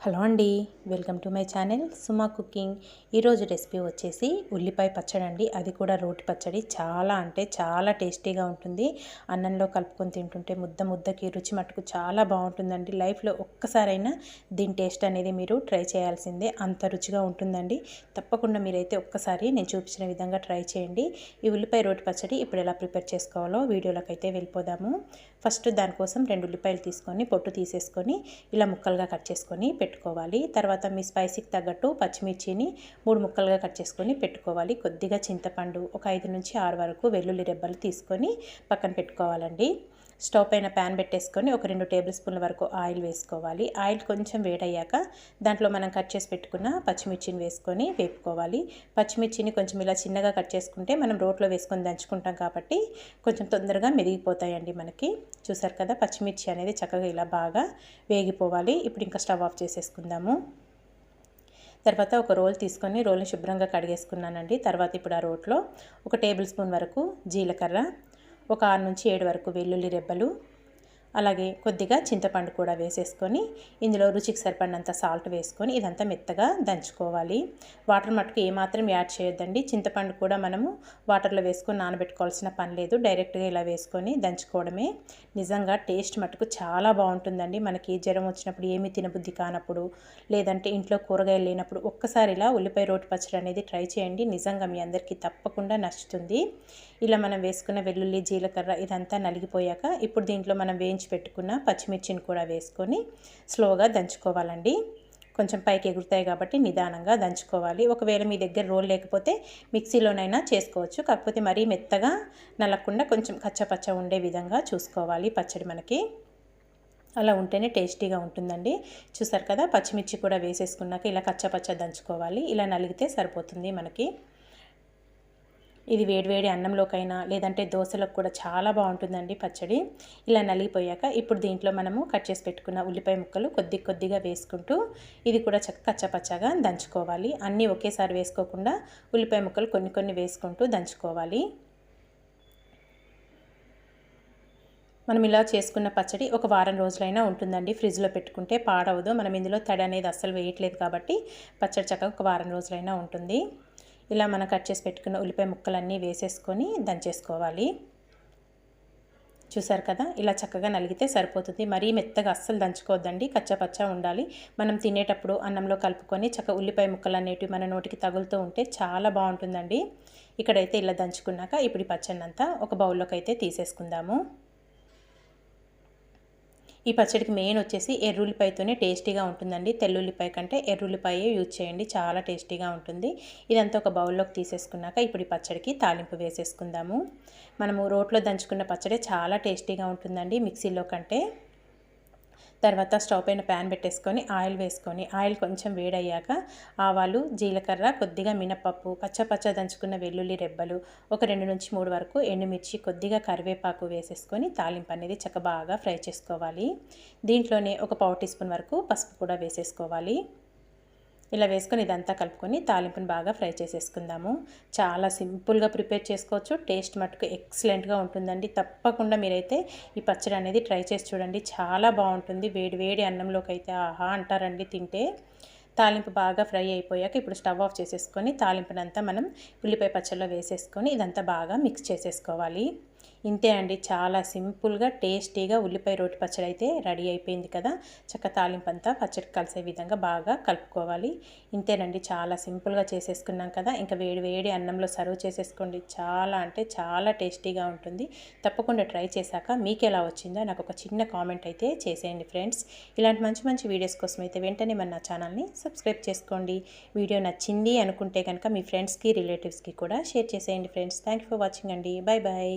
Hello అండి welcome to my channel Suma cooking. ఈరోజు recipe వచ్చేసి ఉల్లిపాయ పచ్చడి అండి. అది కూడా రోటి పచ్చడి. చాలా అంటే చాలా టేస్టీగా ఉంటుంది. అన్నంలో కలుపుకొని తింటుంటే ముద్ద ముద్దకి రుచి మట్టుకు చాలా బాగుంటుందండి. లైఫ్లో ఒక్కసారైనా దీని టేస్ట్ అనేది మీరు ట్రై చేయాల్సిందే. అంత రుచిగా ఉంటుందండి. తప్పకుండా మీరైతే ఒక్కసారి నేను చూపించిన విధంగా ట్రై చేయండి. ఈ ఉల్లిపాయ రోటి పచ్చడి ఇప్పుడు ఎలా ప్రిపేర్ చేసుకోవాలో వీడియోలోకి అయితే వెళ్ళిపోదాము. ఫస్ట్ దానికోసం రెండు ఉల్లిపాయలు తీసుకొని పొట్టు తీసేసుకొని ఇలా ముక్కలుగా కట్ చేసుకొని పెట్టుకోవాలి. తర్వాత మీ స్పైసీకి తగ్గట్టు పచ్చిమిర్చిని మూడు ముక్కలుగా కట్ చేసుకొని పెట్టుకోవాలి. కొద్దిగా చింతపండు ఒక ఐదు నుంచి ఆరు వరకు వెల్లుల్లి రెబ్బలు తీసుకొని పక్కన పెట్టుకోవాలండి. స్టవ్ పైన ప్యాన్ పెట్టేసుకొని ఒక రెండు టేబుల్ స్పూన్ల వరకు ఆయిల్ వేసుకోవాలి. ఆయిల్ కొంచెం వేడయ్యాక దాంట్లో మనం కట్ చేసి పెట్టుకున్న పచ్చిమిర్చిని వేసుకొని వేపుకోవాలి. పచ్చిమిర్చిని కొంచెం ఇలా చిన్నగా కట్ చేసుకుంటే మనం రోట్లో వేసుకొని దంచుకుంటాం కాబట్టి కొంచెం తొందరగా మెదిగిపోతాయండి మనకి. చూసారు కదా పచ్చిమిర్చి అనేది చక్కగా ఇలా బాగా వేగిపోవాలి. ఇప్పుడు ఇంకా స్టవ్ ఆఫ్ చేసేసుకుందాము. తర్వాత ఒక రోల్ తీసుకొని రోల్ని శుభ్రంగా కడిగేసుకున్నానండి. తర్వాత ఇప్పుడు ఆ రోట్లో ఒక టేబుల్ స్పూన్ వరకు జీలకర్ర ఒక ఆరు నుంచి ఏడు వరకు వెల్లుల్లి రెబ్బలు అలాగే కొద్దిగా చింతపండు కూడా వేసేసుకొని ఇందులో రుచికి సరిపడినంత సాల్ట్ వేసుకొని ఇదంతా మెత్తగా దంచుకోవాలి. వాటర్ మట్టుకు ఏమాత్రం యాడ్ చేయొద్దండి. చింతపండు కూడా మనము వాటర్లో వేసుకొని నానబెట్టుకోవాల్సిన పని లేదు. డైరెక్ట్గా ఇలా వేసుకొని దంచుకోవడమే. నిజంగా టేస్ట్ మట్టుకు చాలా బాగుంటుందండి. మనకి జ్వరం వచ్చినప్పుడు ఏమి తినబుద్ధి కానప్పుడు లేదంటే ఇంట్లో కూరగాయలు లేనప్పుడు ఒక్కసారి ఇలా ఉల్లిపాయ రోటి పచ్చడి అనేది ట్రై చేయండి. నిజంగా మీ అందరికీ తప్పకుండా నచ్చుతుంది. ఇలా మనం వేసుకున్న వెల్లుల్లి జీలకర్ర ఇదంతా నలిగిపోయాక ఇప్పుడు దీంట్లో మనం వేయించి పెట్టుకున్న పచ్చిమిర్చిని కూడా వేసుకొని స్లోగా దంచుకోవాలండి. కొంచెం పైకి ఎగురుతాయి కాబట్టి నిదానంగా దంచుకోవాలి. ఒకవేళ మీ దగ్గర రోల్ లేకపోతే మిక్సీలోనైనా చేసుకోవచ్చు. కాకపోతే మరీ మెత్తగా నలగకుండా కొంచెం కచ్చపచ్చ ఉండే విధంగా చూసుకోవాలి పచ్చడి మనకి. అలా ఉంటేనే టేస్టీగా ఉంటుందండి. చూసారు కదా పచ్చిమిర్చి కూడా వేసేసుకున్నాక ఇలా కచ్చపచ్చ దంచుకోవాలి. ఇలా నలిగితే సరిపోతుంది మనకి. ఇది వేడివేడి అన్నంలోకైనా లేదంటే దోశలకు కూడా చాలా బాగుంటుందండి పచ్చడి. ఇలా నలిగిపోయాక ఇప్పుడు దీంట్లో మనము కట్ చేసి పెట్టుకున్న ఉల్లిపాయ ముక్కలు కొద్ది కొద్దిగా వేసుకుంటూ ఇది కూడా చక్క కచ్చపచ్చగా దంచుకోవాలి. అన్నీ ఒకేసారి వేసుకోకుండా ఉల్లిపాయ ముక్కలు కొన్ని కొన్ని వేసుకుంటూ దంచుకోవాలి. మనం ఇలా చేసుకున్న పచ్చడి ఒక వారం రోజులైనా ఉంటుందండి. ఫ్రిడ్జ్లో పెట్టుకుంటే పాడవదు. మనం ఇందులో తడి అనేది అస్సలు వేయట్లేదు కాబట్టి పచ్చడి చక్కగా ఒక వారం రోజులైనా ఉంటుంది. ఇలా మనం కట్ చేసి పెట్టుకున్న ఉల్లిపాయ ముక్కలన్నీ వేసేసుకొని దంచేసుకోవాలి చూసారు కదా? ఇలా చక్కగా నలిగితే సరిపోతుంది. మరీ మెత్తగా అస్సలు దంచుకోవద్దండి. కచ్చపచ్చ ఉండాలి. మనం తినేటప్పుడు అన్నంలో కలుపుకొని చక్క ఉల్లిపాయ ముక్కలు అనేటివి మన నోటికి తగులుతూ ఉంటే చాలా బాగుంటుందండి. ఇక్కడైతే ఇలా దంచుకున్నాక ఇప్పుడు ఈ పచ్చడినంతా ఒక బౌల్లోకి అయితే తీసేసుకుందాము. ఈ పచ్చడికి మెయిన్ వచ్చేసి ఎర్రుల్లిపాయతోనే టేస్టీగా ఉంటుందండి. తెల్లుల్లిపాయ కంటే ఎర్రుల్లిపాయే యూజ్ చేయండి. చాలా టేస్టీగా ఉంటుంది. ఇదంతా ఒక బౌల్లోకి తీసేసుకున్నాక ఇప్పుడు ఈ పచ్చడికి తాలింపు వేసేసుకుందాము. మనము రోట్లో దంచుకున్న పచ్చడి చాలా టేస్టీగా ఉంటుందండి మిక్సీలో కంటే. తర్వాత స్టవ్ పైన ప్యాన్ పెట్టేసుకొని ఆయిల్ వేసుకొని ఆయిల్ కొంచెం వేడయ్యాక ఆవాలు జీలకర్ర కొద్దిగా మినపప్పు పచ్చ పచ్చ దంచుకున్న వెల్లుల్లి రెబ్బలు ఒక రెండు నుంచి మూడు వరకు ఎండుమిర్చి కొద్దిగా కరివేపాకు వేసేసుకొని తాలింపు అనేది చక్క బాగా ఫ్రై చేసుకోవాలి. దీంట్లోనే ఒక పావు టీ స్పూన్ వరకు పసుపు కూడా వేసేసుకోవాలి. ఇలా వేసుకొని ఇదంతా కలుపుకొని తాలింపుని బాగా ఫ్రై చేసేసుకుందాము. చాలా సింపుల్గా ప్రిపేర్ చేసుకోవచ్చు. టేస్ట్ మటుకు ఎక్సలెంట్గా ఉంటుందండి. తప్పకుండా మీరైతే ఈ పచ్చడి అనేది ట్రై చేసి చూడండి. చాలా బాగుంటుంది. వేడి వేడి అన్నంలోకి అయితే ఆహా అంటారండి తింటే. తాలింపు బాగా ఫ్రై అయిపోయాక ఇప్పుడు స్టవ్ ఆఫ్ చేసేసుకొని తాలింపునంతా మనం ఉల్లిపాయ పచ్చడిలో వేసేసుకొని ఇదంతా బాగా మిక్స్ చేసేసుకోవాలి. ఇంతే అండి. చాలా సింపుల్గా టేస్టీగా ఉల్లిపాయ రోటి పచ్చడి అయితే రెడీ అయిపోయింది కదా. చక్క తాలింపు అంతా పచ్చడి కలిసే విధంగా బాగా కలుపుకోవాలి. ఇంతేనండి. చాలా సింపుల్గా చేసేసుకున్నాం కదా. ఇంకా వేడి వేడి అన్నంలో సర్వ్ చేసేసుకోండి. చాలా అంటే చాలా టేస్టీగా ఉంటుంది. తప్పకుండా ట్రై చేశాక మీకు ఎలా వచ్చిందో నాకు ఒక చిన్న కామెంట్ అయితే చేసేయండి ఫ్రెండ్స్. ఇలాంటి మంచి మంచి వీడియోస్ కోసం అయితే వెంటనే మన ఛానల్ని సబ్స్క్రైబ్ చేసుకోండి. వీడియో నచ్చింది అనుకుంటే కనుక మీ ఫ్రెండ్స్కి రిలేటివ్స్కి కూడా షేర్ చేసేయండి ఫ్రెండ్స్. థ్యాంక్ ఫర్ వాచింగ్ అండి. Bye bye